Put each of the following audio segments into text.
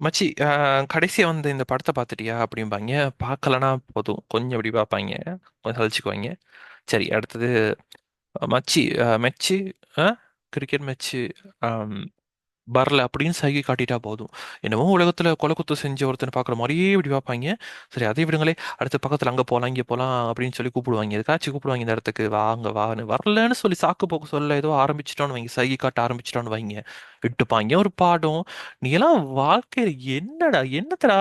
மச்சி கடைசியாக கடைசியா வந்த இந்த படத்தை பார்த்துட்டியா? அப்படிம்பாய்ங்க. பார்க்கலனா போதும். கொஞ்சம் அப்படி பார்ப்பாய்ங்க. கொஞ்சம் சலிச்சுக்குவாங்க சரி அடுத்தது மச்சி அ மெச்சி ஆ கிரிக்கெட் மேட்ச்சு வரல அப்படின்னு சைகை காட்டிட்டா போதும். என்னமோ உலகத்துல கொலை குத்தம் செஞ்ச ஒருத்தனை பார்க்குற மாதிரியே இப்படி பார்ப்பாங்க சரி அதே விடுங்களே, அடுத்த பக்கத்துல அங்க போலாம், இங்க போலாம் அப்படின்னு சொல்லி கூப்பிடுவாங்க எதுக்காச்சும் கூப்பிடுவாங்க இந்த இடத்துக்கு. வாங்க வான்னு. வரலன்னு சொல்லி சாக்கு போக்கு சொல்ல ஏதோ ஆரம்பிச்சிட்டோன்னு வைங்க, சைகை காட்ட ஆரம்பிச்சிட்டோன்னு வைங்க, விட்டுப்பாய்ங்க ஒரு பாடம். நீ எல்லாம் வாழ்க்கையில என்னடா என்னத்தடா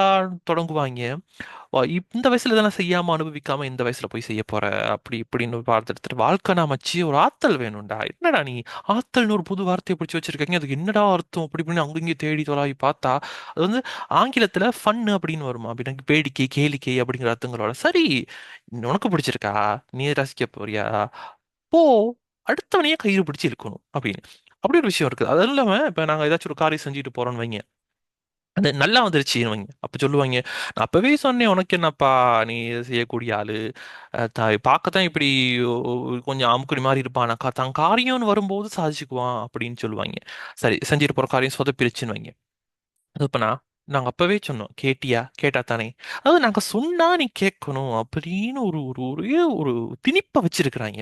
தொடங்குவாங்க இந்த வயசுல இதெல்லாம் செய்யாம அனுபவிக்காம இந்த வயசுல போய் செய்ய போற? அப்படி இப்படின்னு பார்த்துட்டு வாழ்க்கை நான் மச்சி ஒரு ஆத்தல் வேணும்டா. என்னடா நீ ஆத்தல்னு ஒரு புது வார்த்தையை பிடிச்சி வச்சிருக்கீங்க. அதுக்கு என்னடா அர்த்தம்? அப்படி இப்படின்னு அங்கங்கே தேடி தொலாவி பார்த்தா, அது வந்து ஆங்கிலத்துல ஃபன்னு அப்படின்னு வருமா? அப்படின்னு வேடிக்கை, கேளிக்கை அப்படிங்கிற அர்த்தங்களோட. சரி, உனக்கு பிடிச்சிருக்கா? நீ ரசிக்க போறியா? போ! அடுத்தவனையே கயிறு பிடிச்சி இருக்கணும் அப்படின்னு. அப்படி ஒரு விஷயம் இருக்குது அது இல்லாம இப்ப நாங்க ஏதாச்சும் ஒரு காரியம் செஞ்சுட்டு போறோம்னு வைங்க. அது நல்லா வந்துருச்சுன்னுவாய்ங்க. அப்போ சொல்லுவாய்ங்க, "நான் அப்போவே சொன்னேன் உனக்கு என்னப்பா, நீ செய்யக்கூடிய ஆளு. அ த பார்க்கத்தான் இப்படி ஒ கொஞ்சம் அமுக்குடி மாதிரி இருப்பான். ஆனா தன் காரியம்னு வரும்போது சாதிச்சுக்குவான்." அப்படின்னு சொல்லுவாய்ங்க. சரி, செஞ்சுட்டு போகிற காரியம் சொதப்பிருச்சுன்னு வைங்க. அது இப்போ நான் நாங்க அப்பவே சொன்னோம். "கேட்டியா? கேட்டா தானே?" அதாவது நாங்க சொன்னா நீ கேட்கணும் அப்படின்னு ஒரு ஒரு ஒரே ஒரு திணிப்பை வச்சிருக்கிறாய்ங்க.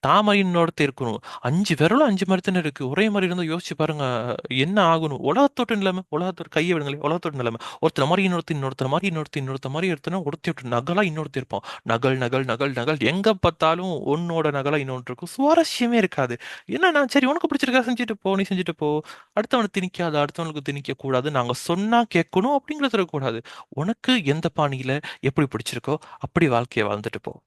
தாமரை இருக்கணும். அஞ்சு விரலும் அஞ்சு மாதிரி தானே இருக்கு. ஒரே மாதிரி இருந்தால் யோசிச்சு பாருங்க. என்ன ஆகணும்? உலகத்தோட்ட நிலைமை. உலகத்தோட கையை விடுங்களே உலகத்தோட நிலைமை. ஒருத்தர் மாதிரி இன்னொருத்தன், இன்னொருத்தர் மாதிரி இன்னொருத்தர் இன்னொருத்த மாதிரி எடுத்தோம்னா ஒருத்தி விட்டு நகலா இன்னொருத்தர் இருப்பான். நகல், நகல், நகல், நகல். எங்க பார்த்தாலும் உன்னோட நகலா இன்னொன்று இருக்கும். சுவாரஸ்யமே இருக்காது. என்னன்னா, சரி உனக்கு பிடிச்சிருக்கா செஞ்சுட்டு போ. நீ செஞ்சுட்டு போ. அடுத்தவனை திணிக்காது அடுத்தவனுக்கு திணிக்கக்கூடாது கூடாது. நாங்க சொன்னா கேட்கணும் அப்படிங்கிறது இருக்கக்கூடாது. உனக்கு எந்த பாணியில எப்படி பிடிச்சிருக்கோ, அப்படி வாழ்க்கையை வாழ்ந்துட்டு போ.